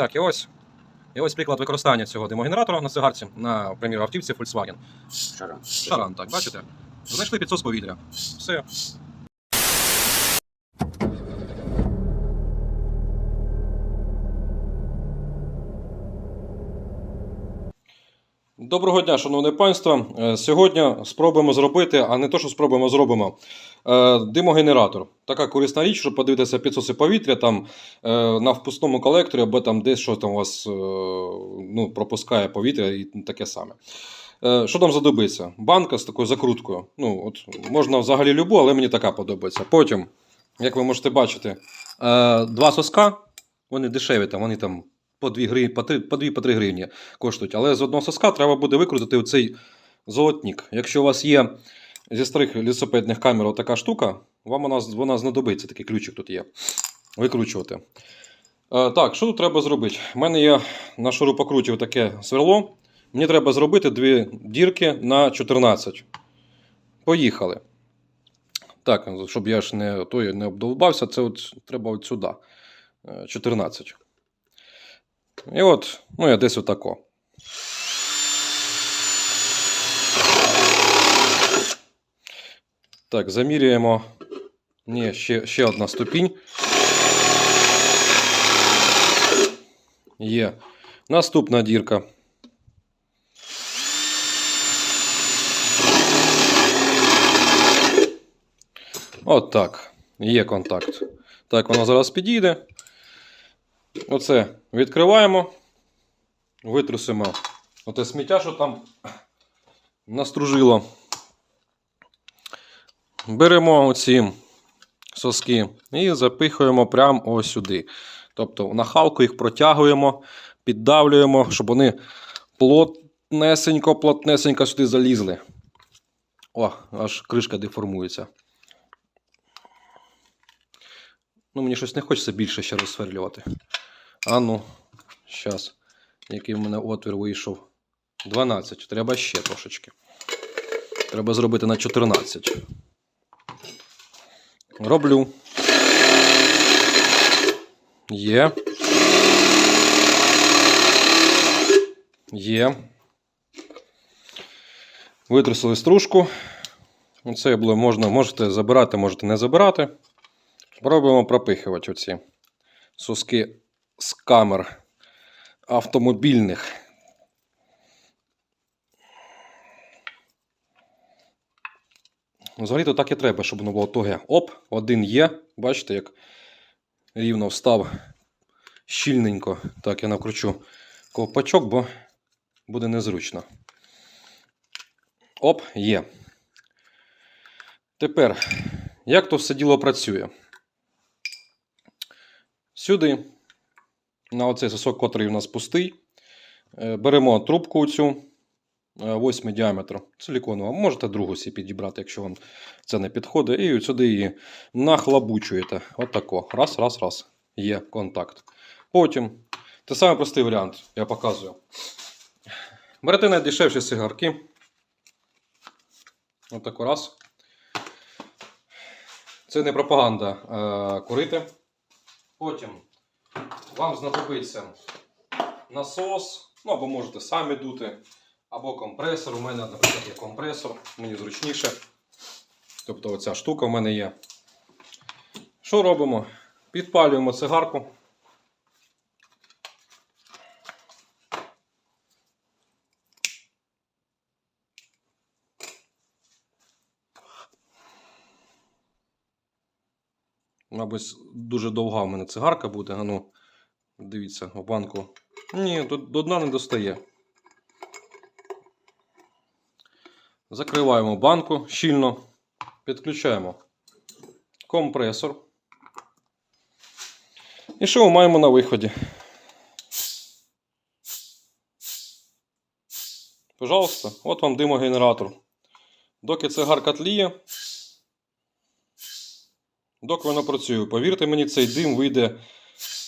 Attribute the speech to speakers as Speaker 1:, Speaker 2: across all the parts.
Speaker 1: Так, і ось. І ось приклад використання цього димогенератора на цигарці на, приміру, автівці Volkswagen.
Speaker 2: Шаран.
Speaker 1: Шаран, так, бачите? Знайшли підсос повітря. Все. Доброго дня, шановне панство. Е, Сьогодні спробуємо зробити, а не то, що спробуємо зробимо. е, Димогенератор. Така корисна річ, щоб подивитися підсоси повітря там е, на впускному колекторі, або там десь що там у вас ну, пропускає повітря і таке саме. Що там задобиться? Банка з такою закруткою. Ну, от можна взагалі любу, але мені така подобається. Потім, як ви можете бачити, два соска, вони дешеві, там, вони там по 2 гривні, по 3, по 2 по 3 гривні коштують. Але з одного соска треба буде викрутити оцей золотник. Якщо у вас є зі старих лісопедних камер така штука, вам вона, вона знадобиться, такий ключик тут є. Викручувати. Е, так, що тут треба зробити? У мене є на шурупокруті таке сверло. Мені треба зробити дві дірки на 14. Поїхали. Так, щоб я ж не, той, не обдовбався, це от, треба от сюди. Е, 14. І от, ну я десь отако. Так, замірюємо. Ні, ще, ще одна ступінь. Є. Наступна дірка. От так. Є контакт. Так, воно зараз підійде. Оце відкриваємо. Витрусимо оте сміття, що там настружило. Беремо оці соски і запихуємо прямо ось сюди. Тобто на халку їх протягуємо, піддавлюємо, щоб вони плотнесенько, плотнесенько сюди залізли. О, аж кришка деформується. Ну, мені щось не хочеться більше ще розсверлювати. А ну, зараз. Який в мене отвір вийшов? 12. Треба ще трошечки. Треба зробити на 14. Роблю. Є. Є. Витрусили стружку. Оце можна, можете забирати, можете не забирати. Пробуємо пропихувати оці соски з камер автомобільних. Взагалі-то так і треба, щоб воно було тоге. Оп, один є. Бачите, як рівно встав щільненько. Так, я накручу ковпачок, бо буде незручно. Оп, є. Тепер, як то все діло працює? Сюди, на оцей сосок, котрий у нас пустий, е, беремо трубку цю 8 діаметру, силіконову. Можете другу собі підібрати, якщо вам це не підходить. І сюди її нахлабучуєте. Отако. Раз, раз, раз. Є контакт. Потім, це самий простий варіант, я показую. Берете найдешевші сигарки. Отако раз. Це не пропаганда е, курити. Потім вам знадобиться насос, ну або можете самі дути, або компресор. У мене, наприклад, є компресор, мені зручніше. Тобто оця штука в мене є. Що робимо? Підпалюємо цигарку. Мабуть, дуже довга в мене цигарка буде. А ну, дивіться, в банку. Ні, до, до дна не достає. Закриваємо банку щільно, підключаємо компресор. І що ми маємо на виході? Пожалуйста, от вам димогенератор. Доки цигарка тліє, доки воно працює. Повірте мені, цей дим вийде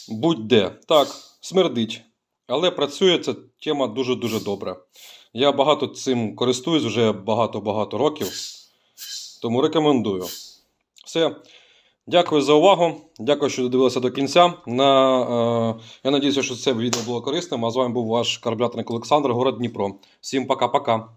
Speaker 1: будь-де. Так, смердить. Але працює ця тема дуже-дуже добре. Я багато цим користуюсь вже багато-багато років. Тому рекомендую. Все. Дякую за увагу. Дякую, що додивилися до кінця. На, е, я надіюся, що це відео було корисним. А з вами був ваш карбляторник Олександр, город Дніпро. Всім пока-пока.